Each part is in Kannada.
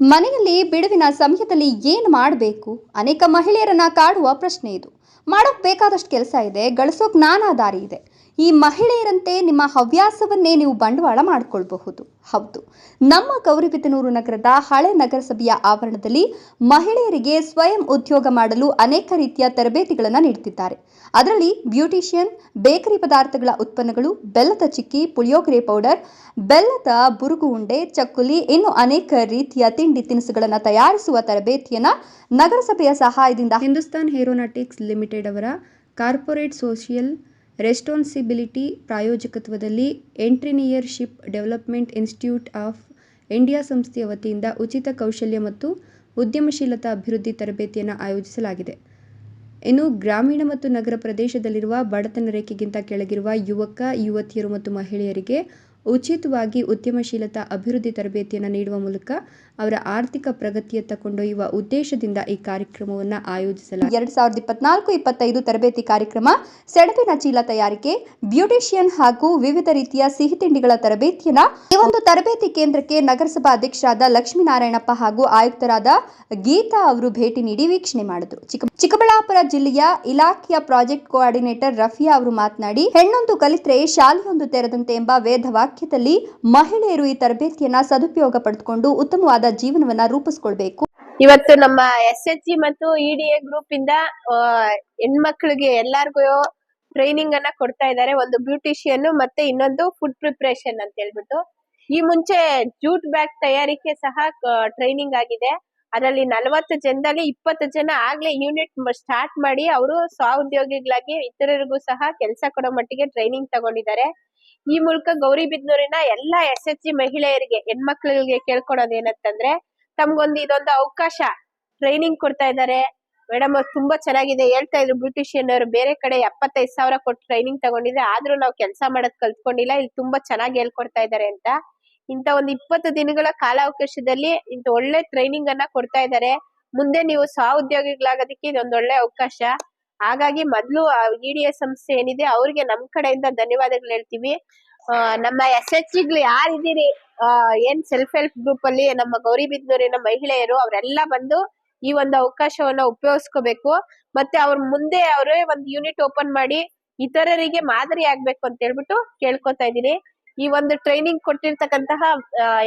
ಮನೆಯಲ್ಲಿ ಬಿಡುವಿನ ಸಮಯದಲ್ಲಿ ಏನು ಮಾಡಬೇಕು? ಅನೇಕ ಮಹಿಳೆಯರನ್ನ ಕಾಡುವ ಪ್ರಶ್ನೆ ಇದು. ಮಾಡೋಕ್ ಬೇಕಾದಷ್ಟು ಕೆಲಸ ಇದೆ, ಗಳಿಸೋಕ್ ನಾನಾ ದಾರಿ ಇದೆ. ಈ ಮಹಿಳೆಯರಂತೆ ನಿಮ್ಮ ಹವ್ಯಾಸವನ್ನೇ ನೀವು ಬಂಡವಾಳ ಮಾಡಿಕೊಳ್ಬಹುದು. ಹೌದು. ನಮ್ಮ ಗೌರಿಬಿದನೂರು ನಗರದ ಹಳೆ ನಗರಸಭೆಯ ಆವರಣದಲ್ಲಿ ಮಹಿಳೆಯರಿಗೆ ಸ್ವಯಂ ಉದ್ಯೋಗ ಮಾಡಲು ಅನೇಕ ರೀತಿಯ ತರಬೇತಿಗಳನ್ನು ನೀಡುತ್ತಿದ್ದಾರೆ ಅದರಲ್ಲಿ ಬ್ಯೂಟಿಷಿಯನ್, ಬೇಕರಿ ಪದಾರ್ಥಗಳ ಉತ್ಪನ್ನಗಳು, ಬೆಲ್ಲದ ಚಿಕ್ಕಿ, ಪುಳಿಯೋಗರೆ ಪೌಡರ್, ಬೆಲ್ಲದ ಬುರುಗು ಉಂಡೆ, ಚಕ್ಕುಲಿ, ಇನ್ನು ಅನೇಕ ರೀತಿಯ ತಿಂಡಿ ತಿನಿಸುಗಳನ್ನು ತಯಾರಿಸುವ ತರಬೇತಿಯನ್ನ ನಗರಸಭೆಯ ಸಹಾಯದಿಂದ ಹಿಂದೂಸ್ತಾನ್ ಏರೋನಾಟಿಕ್ಸ್ ಲಿಮಿಟೆಡ್ ಅವರ corporate social responsibility ಪ್ರಾಯೋಜಕತ್ವದಲ್ಲಿ Entrepreneurship Development Institute of India ಸಂಸ್ಥೆಯ ವತಿಯಿಂದ ಉಚಿತ ಕೌಶಲ್ಯ ಮತ್ತು ಉದ್ಯಮಶೀಲತಾ ಅಭಿವೃದ್ಧಿ ತರಬೇತಿಯನ್ನು ಆಯೋಜಿಸಲಾಗಿದೆ. ಇನ್ನು ಗ್ರಾಮೀಣ ಮತ್ತು ನಗರ ಪ್ರದೇಶದಲ್ಲಿರುವ ಬಡತನ ರೇಖೆಗಿಂತ ಕೆಳಗಿರುವ ಯುವಕ, ಯುವತಿಯರು ಮತ್ತು ಮಹಿಳೆಯರಿಗೆ ಉಚಿತವಾಗಿ ಉದ್ಯಮಶೀಲತಾ ಅಭಿವೃದ್ಧಿ ತರಬೇತಿಯನ್ನು ನೀಡುವ ಮೂಲಕ ಅವರ ಆರ್ಥಿಕ ಪ್ರಗತಿಯತ್ತ ಕೊಂಡೊಯ್ಯುವ ಉದ್ದೇಶದಿಂದ ಈ ಕಾರ್ಯಕ್ರಮವನ್ನು ಆಯೋಜಿಸಲಾಗಿದೆ. ಎರಡ್ ಸಾವಿರದ ಇಪ್ಪತ್ನಾಲ್ಕು ಇಪ್ಪತ್ತೈದು ತರಬೇತಿ ಕಾರ್ಯಕ್ರಮ ಸೆಣಬಿನ ಚೀಲ ತಯಾರಿಕೆ, ಬ್ಯೂಟಿಷಿಯನ್ ಹಾಗೂ ವಿವಿಧ ರೀತಿಯ ಸಿಹಿ ತಿಂಡಿಗಳ ತರಬೇತಿಯನ್ನ ಈ ಒಂದು ತರಬೇತಿ ಕೇಂದ್ರಕ್ಕೆ ನಗರಸಭಾ ಅಧ್ಯಕ್ಷರಾದ ಲಕ್ಷ್ಮೀನಾರಾಯಣಪ್ಪ ಹಾಗೂ ಆಯುಕ್ತರಾದ ಗೀತಾ ಅವರು ಭೇಟಿ ನೀಡಿ ವೀಕ್ಷಣೆ ಮಾಡಿದ್ರು. ಚಿಕ್ಕ ಚಿಕ್ಕಬಳ್ಳಾಪುರ ಜಿಲ್ಲೆಯ ಇಲಾಖೆಯ ಪ್ರಾಜೆಕ್ಟ್ ಕೋಆರ್ಡಿನೇಟರ್ ರಫಿಯಾ ಅವರು ಮಾತನಾಡಿ, ಹೆಣ್ಣೊಂದು ಕಲಿತರೆ ಶಾಲೆಯೊಂದು ತೆರೆದಂತೆ ಎಂಬ ವೇದ ವಾಕ್ಯದಲ್ಲಿ ಮಹಿಳೆಯರು ಈ ತರಬೇತಿಯನ್ನ ಸದುಪಯೋಗ ಪಡೆದುಕೊಂಡು ಉತ್ತಮವಾದ ಜೀವನವನ್ನ ರೂಪಿಸಿಕೊಳ್ಬೇಕು. ಇವತ್ತು ನಮ್ಮ ಎಸ್ ಎಚ್ ಜಿ ಮತ್ತು ಇಡಿಎ ಗ್ರೂಪ್ ಇಂದ ಹೆಣ್ಮಕ್ಳಿಗೆ ಎಲ್ಲಾರ್ಗು ಟ್ರೈನಿಂಗ್ ಅನ್ನ ಕೊಡ್ತಾ ಇದ್ದಾರೆ. ಒಂದು ಬ್ಯೂಟಿಷಿಯನ್ ಮತ್ತೆ ಇನ್ನೊಂದು ಫುಡ್ ಪ್ರಿಪರೇಷನ್ ಅಂತ ಹೇಳ್ಬಿಟ್ಟು. ಈ ಮುಂಚೆ ಜೂಟ್ ಬ್ಯಾಗ್ ತಯಾರಿಕೆ ಸಹ ಟ್ರೈನಿಂಗ್ ಆಗಿದೆ. ಅದರಲ್ಲಿ ನಲವತ್ತು ಜನದಲ್ಲಿ ಇಪ್ಪತ್ತು ಜನ ಆಗ್ಲೇ ಯೂನಿಟ್ ಸ್ಟಾರ್ಟ್ ಮಾಡಿ ಅವರು ಸ್ವ ಉದ್ಯೋಗಿಗಳಾಗಿ ಇತರರಿಗೂ ಸಹ ಕೆಲಸ ಕೊಡೋ ಮಟ್ಟಿಗೆ ಟ್ರೈನಿಂಗ್ ತಗೊಂಡಿದ್ದಾರೆ. ಈ ಮೂಲಕ ಗೌರಿಬಿದನೂರಿನ ಎಲ್ಲಾ ಎಸ್ ಎಚ್ ಜಿ ಮಹಿಳೆಯರಿಗೆ, ಹೆಣ್ಮಕ್ಳಿಗೆ ಕೇಳ್ಕೊಳೋದು ಏನಂತಂದ್ರೆ ತಮ್ಗೊಂದು ಇದೊಂದು ಅವಕಾಶ ಟ್ರೈನಿಂಗ್ ಕೊಡ್ತಾ ಇದ್ದಾರೆ. ಮೇಡಮ್ ಅವ್ರು ತುಂಬಾ ಚೆನ್ನಾಗಿದೆ. ಹೇಳ್ತಾ ಇದ್ರು ಬ್ಯೂಟಿಷಿಯನ್ ಅವರು, ಬೇರೆ ಕಡೆ ಎಪ್ಪತ್ತೈದು ಸಾವಿರ ಕೊಟ್ಟು ಟ್ರೈನಿಂಗ್ ತಗೊಂಡಿದ್ರೆ, ಆದ್ರೂ ನಾವು ಕೆಲಸ ಮಾಡೋದ್ ಕಲ್ತ್ಕೊಂಡಿಲ್ಲ, ಇಲ್ಲಿ ತುಂಬಾ ಚೆನ್ನಾಗಿ ಹೇಳ್ಕೊಡ್ತಾ ಇದ್ದಾರೆ ಅಂತ. ಇಂತ ಒಂದು ಇಪ್ಪತ್ತು ದಿನಗಳ ಕಾಲಾವಕಾಶದಲ್ಲಿ ಇಂತ ಒಳ್ಳೆ ಟ್ರೈನಿಂಗ್ ಅನ್ನ ಕೊಡ್ತಾ ಇದ್ದಾರೆ. ಮುಂದೆ ನೀವು ಸ್ವ ಉದ್ಯೋಗಿಗಳಾಗೋದಕ್ಕೆ ಇದೊಂದು ಒಳ್ಳೆ ಅವಕಾಶ. ಹಾಗಾಗಿ ಮೊದ್ಲು ಇಡಿಎಸ್ ಸಂಸ್ಥೆ ಏನಿದೆ, ಅವ್ರಿಗೆ ನಮ್ ಕಡೆಯಿಂದ ಧನ್ಯವಾದಗಳು ಹೇಳ್ತೀವಿ. ನಮ್ಮ ಎಸ್ ಎಚ್ಗಳು ಯಾರಿದ್ದೀರಿ ಏನ್ ಸೆಲ್ಫ್ ಹೆಲ್ಪ್ ಗ್ರೂಪ್ ಅಲ್ಲಿ ನಮ್ಮ ಗೌರಿಬಿದ್ನೂರಿನ ಮಹಿಳೆಯರು ಅವರೆಲ್ಲ ಬಂದು ಈ ಒಂದು ಅವಕಾಶವನ್ನ ಉಪಯೋಗಿಸ್ಕೋಬೇಕು. ಮತ್ತೆ ಅವ್ರ ಮುಂದೆ ಅವರೇ ಒಂದು ಯೂನಿಟ್ ಓಪನ್ ಮಾಡಿ ಇತರರಿಗೆ ಮಾದರಿ ಆಗ್ಬೇಕು ಅಂತ ಹೇಳ್ಬಿಟ್ಟು ಕೇಳ್ಕೊತಾ ಇದೀನಿ ಈ ಒಂದು ಟ್ರೈನಿಂಗ್ ಕೊಟ್ಟಿರ್ತಕ್ಕಂತಹ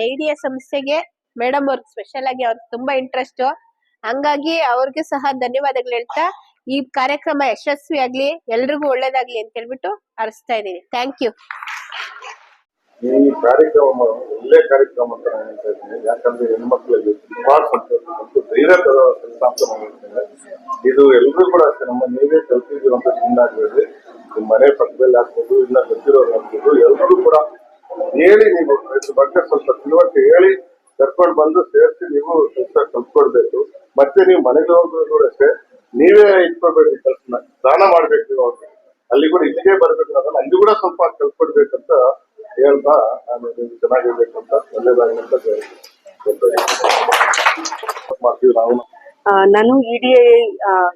ಐಡಿಯಾ ಸಂಸ್ಥೆಗೆ ಮೇಡಮ್ ಅವ್ರಿಗೆ ಸ್ಪೆಷಲ್ ಆಗಿ ಅವ್ರಿಗೆ ತುಂಬಾ ಇಂಟ್ರೆಸ್ಟ್ ಹಂಗಾಗಿ ಅವ್ರಿಗೆ ಸಹ ಧನ್ಯವಾದಗಳು ಹೇಳ್ತಾ ಈ ಕಾರ್ಯಕ್ರಮ ಯಶಸ್ವಿ ಆಗ್ಲಿ, ಎಲ್ರಿಗೂ ಒಳ್ಳೇದಾಗ್ಲಿ ಅಂತ ಹೇಳ್ಬಿಟ್ಟು ಹರಿಸ್ತಾ ಇದೀನಿ ಥ್ಯಾಂಕ್ ಯು ಈ ಕಾರ್ಯಕ್ರಮ, ಒಳ್ಳೆ ಕಾರ್ಯಕ್ರಮ ಅಂತ ನಾನು ಹೇಳ್ತಾ ಇದ್ದೀನಿ. ಯಾಕಂದ್ರೆ ಹೆಣ್ಮಕ್ಳಿಗೆ ತುಂಬಾ ಸಂತೋಷ ಮತ್ತು ಧೈರ್ಯ ತರೋ ಇದು ಎಲ್ಲರೂ ಕೂಡ ಅಷ್ಟೇ, ನಮ್ಮ ನೀವೇ ಕಲ್ತಿದ್ದೀವಿ ಅಂತ ಸುಮ್ಮನಾಗಬೇಡಿ ನಿಮ್ಮ ಮನೆ ಪಕ್ಕದಲ್ಲಿ ಆಗ್ಬೋದು, ಇಲ್ಲ ಗೊತ್ತಿರೋರು ಆಗ್ಬೋದು ಎಲ್ಲರೂ ಕೂಡ ಹೇಳಿ ನೀವು ಇದ್ರ ಬಗ್ಗೆ ಸ್ವಲ್ಪ ತಿಳುವಳಿಕೆ ಹೇಳಿ ಕರ್ಕೊಂಡು ಬಂದು ಸೇರಿಸಿ ನೀವು ಕೆಲಸ ಕಲ್ತ್ಕೊಡ್ಬೇಕು ಮತ್ತೆ ನೀವು ಮನೆಗೆ ಹೋಗೋದು ಅಷ್ಟೇ. ನೀವೇ ಇಟ್ಕೊಳ್ಬೇಡ್ರಿ ಕೆಲಸನ. ದಾನ ಮಾಡ್ಬೇಕು ಅವ್ರಿಗೆ. ಅಲ್ಲಿ ಕೂಡ ಇಲ್ಲಿಗೆ ಬರ್ಬೇಕು ಅದನ್ನ ಅಲ್ಲಿ ಕೂಡ ಸ್ವಲ್ಪ ಕಲ್ತ್ಕೊಡ್ಬೇಕಂತ ಹೇಳ್ತಾ ನಾನು ಒಳ್ಳೇದಾಗಲಿ ಅಂತ ಹೇಳ್ತೀನಿ. ಮಾಡ್ತೀವಿ ನಾವು ನಾನು ಇಡಿಐ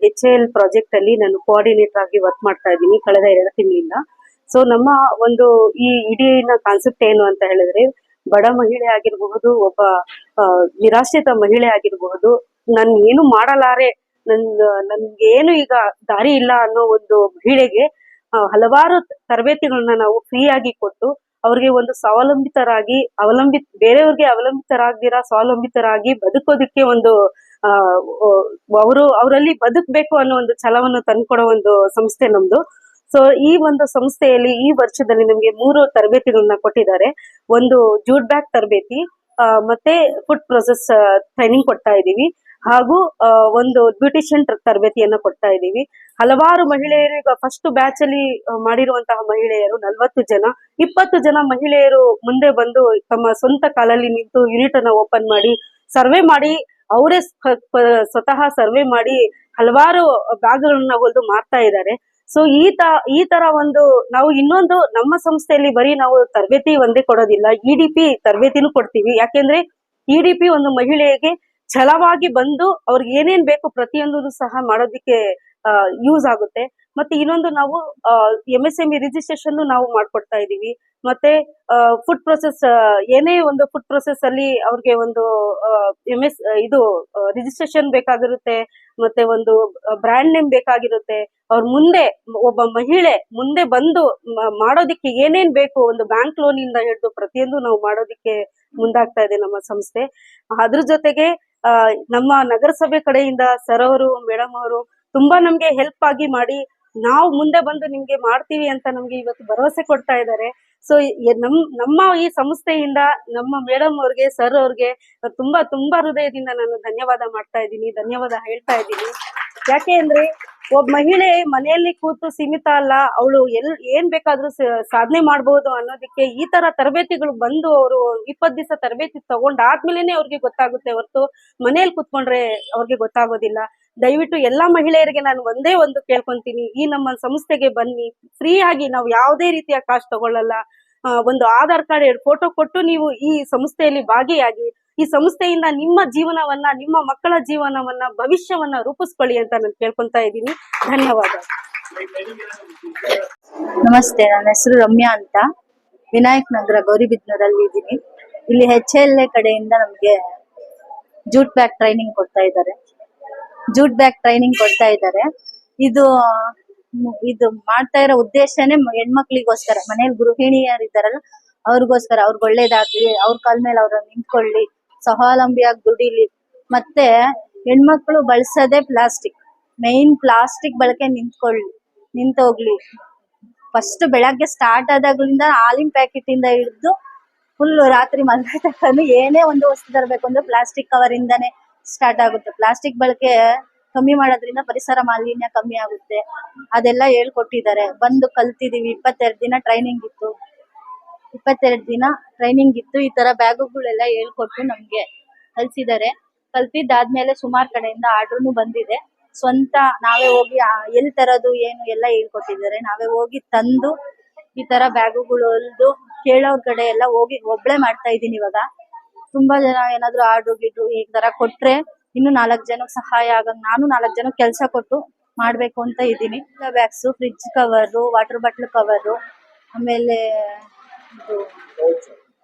ಎಚ್ ಎಲ್ ಪ್ರಾಜೆಕ್ಟ್ ಅಲ್ಲಿ ನಾನು ಕೋಆರ್ಡಿನೇಟರ್ ಆಗಿ ವರ್ಕ್ ಮಾಡ್ತಾ ಇದ್ದೀನಿ ಕಳೆದ ಎರಡು ತಿಂಗಳಿಂದ. ಸೊ ನಮ್ಮ ಒಂದು ಈ ಇಡಿಐ ನ ಕಾನ್ಸೆಪ್ಟ್ ಏನು ಅಂತ ಹೇಳಿದ್ರೆ, ಬಡ ಮಹಿಳೆ ಆಗಿರಬಹುದು, ಒಬ್ಬ ನಿರಾಶ್ರಿತ ಮಹಿಳೆ ಆಗಿರಬಹುದು, ನಾನು ಏನು ಮಾಡಲಾರೆ ನನ್ ನನ್ಗೇನು ಏನು ಈಗ ದಾರಿ ಇಲ್ಲ ಅನ್ನೋ ಒಂದು ಮಹಿಳೆಗೆ ಹಲವಾರು ತರಬೇತಿಗಳನ್ನ ನಾವು ಫ್ರೀ ಆಗಿ ಕೊಟ್ಟು, ಅವ್ರಿಗೆ ಒಂದು ಸ್ವಾವಲಂಬಿತರಾಗಿ, ಅವಲಂಬಿತ, ಬೇರೆಯವ್ರಿಗೆ ಅವಲಂಬಿತರಾಗ್ದಿರಾ, ಸ್ವಾವಲಂಬಿತರಾಗಿ ಬದುಕೋದಕ್ಕೆ ಒಂದು ಅವರು, ಅವರಲ್ಲಿ ಬದುಕಬೇಕು ಅನ್ನೋ ಒಂದು ಛಲವನ್ನು ತಂದ್ಕೊಡೋ ಒಂದು ಸಂಸ್ಥೆ ನಮ್ದು. ಸೊ ಈ ಒಂದು ಸಂಸ್ಥೆಯಲ್ಲಿ ಈ ವರ್ಷದಲ್ಲಿ ನಮಗೆ ಮೂರು ತರಬೇತಿಗಳನ್ನ ಕೊಟ್ಟಿದ್ದಾರೆ. ಒಂದು ಜೂಟ್ ಬ್ಯಾಗ್ ತರಬೇತಿ ಮತ್ತೆ ಫುಡ್ ಪ್ರೊಸೆಸ್ ಟ್ರೈನಿಂಗ್ ಕೊಡ್ತಾ ಇದ್ದೀವಿ. ಹಾಗೂ ಒಂದು ಬ್ಯೂಟಿಷಿಯನ್ ತರಬೇತಿಯನ್ನ ಕೊಡ್ತಾ ಇದ್ದೀವಿ. ಹಲವಾರು ಮಹಿಳೆಯರು ಈಗ ಫಸ್ಟ್ ಬ್ಯಾಚ್ ಅಲ್ಲಿ ಮಾಡಿರುವಂತಹ ಮಹಿಳೆಯರು ನಲ್ವತ್ತು ಜನ. ಇಪ್ಪತ್ತು ಜನ ಮಹಿಳೆಯರು ಮುಂದೆ ಬಂದು ತಮ್ಮ ಸ್ವಂತ ಕಾಲಲ್ಲಿ ನಿಂತು ಯೂನಿಟ್ ಅನ್ನ ಓಪನ್ ಮಾಡಿ ಸರ್ವೆ ಮಾಡಿ, ಅವರೇ ಸ್ವತಃ ಸರ್ವೆ ಮಾಡಿ ಹಲವಾರು ಭಾಗಗಳನ್ನ ಹೊಲಿದು ಮಾರ್ತಾ ಇದ್ದಾರೆ. ಸೊ ಈ ತ, ಈ ತರ ಒಂದು ನಾವು ಇನ್ನೊಂದು ನಮ್ಮ ಸಂಸ್ಥೆಯಲ್ಲಿ ಬರೀ ನಾವು ತರಬೇತಿ ಒಂದೇ ಕೊಡೋದಿಲ್ಲ ಇ ಡಿ ಪಿ ತರಬೇತಿನೂ ಕೊಡ್ತೀವಿ. ಯಾಕೆಂದ್ರೆ ಇ ಡಿ ಪಿ ಒಂದು ಮಹಿಳೆಗೆ ಛಲವಾಗಿ ಬಂದು ಅವ್ರಿಗೆ ಏನೇನ್ ಬೇಕು ಪ್ರತಿಯೊಂದು ಸಹ ಮಾಡೋದಿಕ್ಕೆ ಯೂಸ್ ಆಗುತ್ತೆ. ಮತ್ತೆ ಇನ್ನೊಂದು ನಾವು M S M E registration ನಾವು ಮಾಡ್ಕೊಡ್ತಾ ಇದೀವಿ ಮತ್ತೆ ಫುಡ್ ಪ್ರೊಸೆಸ್ ಏನೇ ಒಂದು ಫುಡ್ ಪ್ರೊಸೆಸ್ ಅಲ್ಲಿ ಅವ್ರಿಗೆ ಒಂದು ಎಂ ಎಸ್ ಇದು ರಿಜಿಸ್ಟ್ರೇಷನ್ ಬೇಕಾಗಿರುತ್ತೆ. ಮತ್ತೆ ಒಂದು ಬ್ರ್ಯಾಂಡ್ ನೇಮ್ ಬೇಕಾಗಿರುತ್ತೆ. ಅವ್ರ ಮುಂದೆ, ಒಬ್ಬ ಮಹಿಳೆ ಮುಂದೆ ಬಂದು ಮಾಡೋದಿಕ್ಕೆ ಏನೇನ್ ಬೇಕು, ಒಂದು ಬ್ಯಾಂಕ್ ಲೋನ್ ಇಂದ ಹಿಡಿದು ಪ್ರತಿಯೊಂದು ನಾವು ಮಾಡೋದಿಕ್ಕೆ ಮುಂದಾಗ್ತಾ ಇದೆ ನಮ್ಮ ಸಂಸ್ಥೆ. ಅದ್ರ ಜೊತೆಗೆ ನಮ್ಮ ನಗರಸಭೆ ಕಡೆಯಿಂದ ಸರ್ ಅವರು ಮೇಡಮ್ ಅವರು ತುಂಬಾ ನಮ್ಗೆ ಹೆಲ್ಪ್ ಆಗಿ ಮಾಡಿ, ನಾವು ಮುಂದೆ ಬಂದು ನಿಮ್ಗೆ ಮಾಡ್ತೀವಿ ಅಂತ ನಮ್ಗೆ ಇವತ್ತು ಭರವಸೆ ಕೊಡ್ತಾ ಇದ್ದಾರೆ. ಸೊ ನಮ್, ನಮ್ಮ ಈ ಸಂಸ್ಥೆಯಿಂದ ನಮ್ಮ ಮೇಡಮ್ ಅವ್ರಿಗೆ, ಸರ್ ಅವ್ರಿಗೆ ತುಂಬಾ ತುಂಬಾ ಹೃದಯದಿಂದ ನಾನು ಧನ್ಯವಾದ ಮಾಡ್ತಾ ಇದ್ದೀನಿ, ಧನ್ಯವಾದ ಹೇಳ್ತಾ ಇದ್ದೀನಿ. ಯಾಕೆ ಅಂದ್ರೆ ಒಬ್ಬ ಮಹಿಳೆ ಮನೆಯಲ್ಲಿ ಕೂತು ಸೀಮಿತ ಅಲ್ಲ, ಅವಳು ಎಲ್, ಏನ್ ಬೇಕಾದ್ರೂ ಸಾಧನೆ ಮಾಡಬಹುದು ಅನ್ನೋದಕ್ಕೆ ಈ ತರ ತರಬೇತಿಗಳು ಬಂದು ಅವರು ಇಪ್ಪತ್ ದಿವಸ ತರಬೇತಿ ತಗೊಂಡಾದ್ಮೇಲೆನೆ ಅವ್ರಿಗೆ ಗೊತ್ತಾಗುತ್ತೆ ಹೊರತು ಮನೆಯಲ್ಲಿ ಕೂತ್ಕೊಂಡ್ರೆ ಅವ್ರಿಗೆ ಗೊತ್ತಾಗೋದಿಲ್ಲ. ದಯವಿಟ್ಟು ಎಲ್ಲಾ ಮಹಿಳೆಯರಿಗೆ ನಾನು ಒಂದೇ ಒಂದು ಕೇಳ್ಕೊಂತೀನಿ, ಈ ನಮ್ಮ ಸಂಸ್ಥೆಗೆ ಬನ್ನಿ ಫ್ರೀ ಆಗಿ ನಾವು ಯಾವುದೇ ರೀತಿಯ ಕಾಸ್ಟ್ ತಗೊಳ್ಳಲ್ಲ. ಒಂದು ಆಧಾರ್ ಕಾರ್ಡ್, ಎರಡು ಫೋಟೋ ಕೊಟ್ಟು ನೀವು ಈ ಸಂಸ್ಥೆಯಲ್ಲಿ ಭಾಗಿಯಾಗಿ ಈ ಸಂಸ್ಥೆಯಿಂದ ನಿಮ್ಮ ಜೀವನವನ್ನ, ನಿಮ್ಮ ಮಕ್ಕಳ ಜೀವನವನ್ನ, ಭವಿಷ್ಯವನ್ನ ರೂಪಿಸ್ಕೊಳ್ಳಿ ಅಂತ ನಾನು ಕೇಳ್ಕೊಂತಾ ಇದ್ದೀನಿ. ಧನ್ಯವಾದ. ನಮಸ್ತೆ, ನನ್ನ ಹೆಸರು ರಮ್ಯಾ ಅಂತ. ವಿನಾಯಕ್ ನಗರ ಗೌರಿಬಿದ್ನೂರಲ್ಲಿ ಇದ್ದೀನಿ. ಇಲ್ಲಿ ಹೆಚ್ ಎಲ್ ಎ ಕಡೆಯಿಂದ ನಮಗೆ ಜೂಟ್ ಬ್ಯಾಗ್ ಟ್ರೈನಿಂಗ್ ಕೊಡ್ತಾ ಇದ್ದಾರೆ. ಜೂಟ್ ಬ್ಯಾಗ್ ಟ್ರೈನಿಂಗ್ ಕೊಡ್ತಾ ಇದ್ದಾರೆ. ಇದು ಇದು ಮಾಡ್ತಾ ಇರೋ ಉದ್ದೇಶನೇ ಹೆಣ್ಮಕ್ಳಿಗೋಸ್ಕರ, ಮನೇಲಿ ಗೃಹಿಣಿಯರಿದ್ದಾರಲ್ಲ, ಅವ್ರಿಗೋಸ್ಕರ, ಅವ್ರಿಗೆ ಒಳ್ಳೇದಾಗ್ಲಿ, ಅವ್ರ ಕಾಲ ಮೇಲೆ ಅವ್ರನ್ನ ನಿಂತ್ಕೊಳ್ಳಿ. ಸ್ವಾವಲಂಬಿಯಾಗಿ ದುಡಿಲಿ. ಮತ್ತೆ ಹೆಣ್ಮಕ್ಳು ಬಳಸೋದೇ ಪ್ಲಾಸ್ಟಿಕ್. ಮೇನ್ ಪ್ಲಾಸ್ಟಿಕ್ ಬಳಕೆ ನಿಂತ್ಕೊಳ್ಳಿ ನಿಂತೋಗ್ಲಿ ಫಸ್ಟ್ ಬೆಳಗ್ಗೆ ಸ್ಟಾರ್ಟ್ ಆದಾಗ್ಲಿಂದ ಹಾಲಿನ ಪ್ಯಾಕೆಟ್ ಇಂದ ಹಿಡಿದು ಫುಲ್ ರಾತ್ರಿ ಮಲ್ಗೋ ಏನೇ ಒಂದು ವಸ್ತು ತರಬೇಕು ಅಂದ್ರೆ ಪ್ಲಾಸ್ಟಿಕ್ ಕವರ್ ಇಂದಾನೆ ಸ್ಟಾರ್ಟ್ ಆಗುತ್ತೆ. ಪ್ಲಾಸ್ಟಿಕ್ ಬಳಕೆ ಕಮ್ಮಿ ಮಾಡೋದ್ರಿಂದ ಪರಿಸರ ಮಾಲಿನ್ಯ ಕಮ್ಮಿ ಆಗುತ್ತೆ. ಅದೆಲ್ಲ ಹೇಳ್ಕೊಟ್ಟಿದ್ದಾರೆ. ಬಂದು ಕಲ್ತಿದೀವಿ. ಇಪ್ಪತ್ತೆರಡು ದಿನ ಟ್ರೈನಿಂಗ್ ಇತ್ತು. ಇಪ್ಪತ್ತೆರಡು ದಿನ ಟ್ರೈನಿಂಗ್ ಇತ್ತು. ಈ ತರ ಬ್ಯಾಗುಗಳೆಲ್ಲ ಹೇಳ್ಕೊಟ್ಟು ನಮ್ಗೆ ಕಲ್ಸಿದ್ದಾರೆ. ಕಲ್ತಿದ್ದಾದ್ಮೇಲೆ ಸುಮಾರು ಕಡೆಯಿಂದ ಆರ್ಡರ್ನು ಬಂದಿದೆ. ಸ್ವಂತ ನಾವೇ ಹೋಗಿ ಎಲ್ ತರದು, ಏನು ಎಲ್ಲ ಹೇಳ್ಕೊಟ್ಟಿದ್ದಾರೆ. ನಾವೇ ಹೋಗಿ ತಂದು ಈ ತರ ಬ್ಯಾಗುಗಳು ಹೊಲ್ದು ಕೇಳೋರ್ ಕಡೆ ಎಲ್ಲ ಹೋಗಿ ಒಬ್ಳೆ ಮಾಡ್ತಾ ಇದೀನಿ ಇವಾಗ. ತುಂಬಾ ಜನ ಏನಾದ್ರು ಆರ್ಡರ್ ಗಿಡ್ರು ಈ ತರ ಕೊಟ್ರೆ ಇನ್ನು ನಾಲ್ಕು ಜನಕ್ಕೆ ಸಹಾಯ ಆಗಂಗ್, ನಾನು ನಾಲ್ಕ್ ಜನಕ್ಕೆ ಕೆಲಸ ಕೊಟ್ಟು ಮಾಡ್ಬೇಕು ಅಂತ ಇದ್ದೀನಿ. Bags fridge cover water bottle cover ಆಮೇಲೆ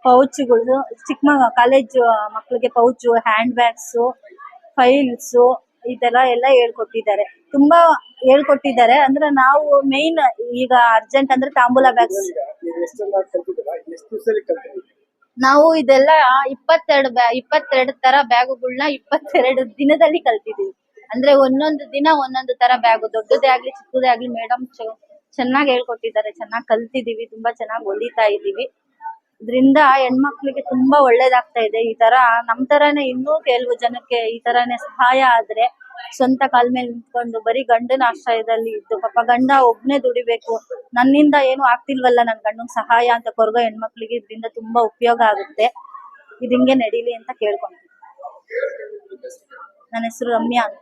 ಪೌಚ್ಗಳು, ಚಿಕ್ಕ ಮಗ ಕಾಲೇಜ್ ಮಕ್ಕಳಿಗೆ ಪೌಚ್ ಹ್ಯಾಂಡ್ ಬ್ಯಾಗ್ಸ್ ಫೈಲ್ಸ್ ತರ ಎಲ್ಲ ಹೇಳ್ಕೊಟ್ಟಿದ್ದಾರೆ. ತುಂಬಾ ಹೇಳ್ಕೊಟ್ಟಿದ್ದಾರೆ. ಅಂದ್ರೆ ನಾವು ಮೇನ್ ಈಗ ಅರ್ಜೆಂಟ್ ಅಂದ್ರೆ ತಾಂಬೂಲ ಬ್ಯಾಗ್ಸ್ ನಾವು ಇದೆಲ್ಲ ಇಪ್ಪತ್ತೆರಡು ಇಪ್ಪತ್ತೆರಡು ತರ ಬ್ಯಾಗುಗಳನ್ನ ಇಪ್ಪತ್ತೆರಡು ದಿನದಲ್ಲಿ ಕಲ್ತಿದೀವಿ. ಅಂದ್ರೆ ಒಂದೊಂದು ದಿನ ಒಂದೊಂದು ತರ ಬ್ಯಾಗು ದೊಡ್ಡದೇ ಆಗ್ಲಿ, ಚಿಕ್ಕದೇ ಆಗ್ಲಿ ಮೇಡಮ್ ಚೆನ್ನಾಗಿ ಹೇಳ್ಕೊಟ್ಟಿದ್ದಾರೆ, ಚೆನ್ನಾಗಿ ಕಲ್ತಿದೀವಿ, ತುಂಬಾ ಚೆನ್ನಾಗಿ ಹೊಲಿತಾ ಇದೀವಿ. ಇದರಿಂದ ಹೆಣ್ಮಕ್ಳಿಗೆ ತುಂಬಾ ಒಳ್ಳೇದಾಗ್ತಾ ಇದೆ. ಈ ತರ ನಮ್ ತರಾನೇ ಇನ್ನೂ ಕೆಲವು ಜನಕ್ಕೆ ಈ ತರಾನೇ ಸಹಾಯ ಆದ್ರೆ ಸ್ವಂತ ಕಾಲ್ ಮೇಲೆ ನಿಂತ್ಕೊಂಡು ಬರೀ ಗಂಡನ ಆಶ್ರಯದಲ್ಲಿ ಇದ್ದು, ಪಾಪ ಗಂಡ ಒಬ್ನೇ ದುಡಿಬೇಕು, ನನ್ನಿಂದ ಏನು ಆಗ್ತಿಲ್ವಲ್ಲ, ನನ್ ಗಂಡನ್ ಸಹಾಯ ಅಂತ ಕೊರಗೋ ಹೆಣ್ಮಕ್ಳಿಗೆ ಇದರಿಂದ ತುಂಬಾ ಉಪಯೋಗ ಆಗುತ್ತೆ. ಇದು ಹಿಂಗೆ ನಡೀಲಿ ಅಂತ ಕೇಳ್ಕೊಂತೀನಿ ನನ್ನ ಹೆಸರು ರಮ್ಯಾ ಅಂತ.